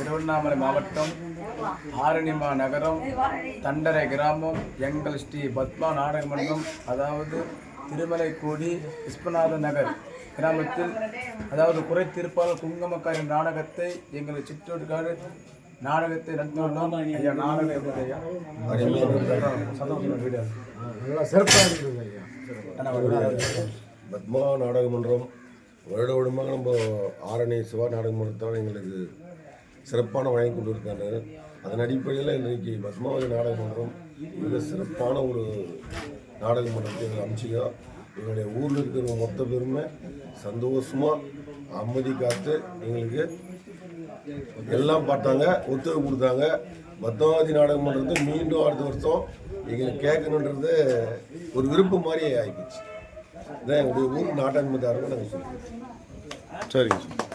திருவண்ணாமலை மாவட்டம் ஆரணிமா நகரம் தண்டரை கிராமம் எங்கள் ஸ்ரீ பத்மா நாடக மன்றம் அதாவது திருமலைக்கோடி விஸ்வநாத நகர் கிராமத்தில் அதாவது குறை தீர்ப்பாளர் குங்குமக்காரின் நாடகத்தை எங்கள் சிற்றோடுக்காடு நாடகத்தை நடத்தியுள்ளோம் ஐயா நாடகம் எப்படி ஐயா? சிறப்பாக இருக்குது ஐயா. பத்மா நாடக மன்றம் வருட வருடமாக நம்ம ஆரணி சிவா நாடக மன்றத்தால் எங்களுக்கு சிறப்பான வழங்கி கொண்டு இருக்காங்க அதன் அடிப்படையில் இன்றைக்கு பத்மாவதி நாடகமன்றம் மிக சிறப்பான ஒரு நாடகமன்றத்தை அமைச்சிக்கா எங்களுடைய ஊரில் இருக்கிற மொத்த பெருமை சந்தோஷமாக அமைதி காத்து எங்களுக்கு எல்லாம் பார்த்தாங்க ஒத்துழைப்பு கொடுத்தாங்க. பத்மாவதி நாடகம் மீண்டும் அடுத்த வருஷம் எங்களுக்கு கேட்கணுன்றது ஒரு விருப்பம் மாதிரி ஆகிப்போச்சு இதான் எங்களுடைய ஊர் நாட்டாண்மைக்காரங்க நாங்கள் சொல்லுவோம் சரிங்க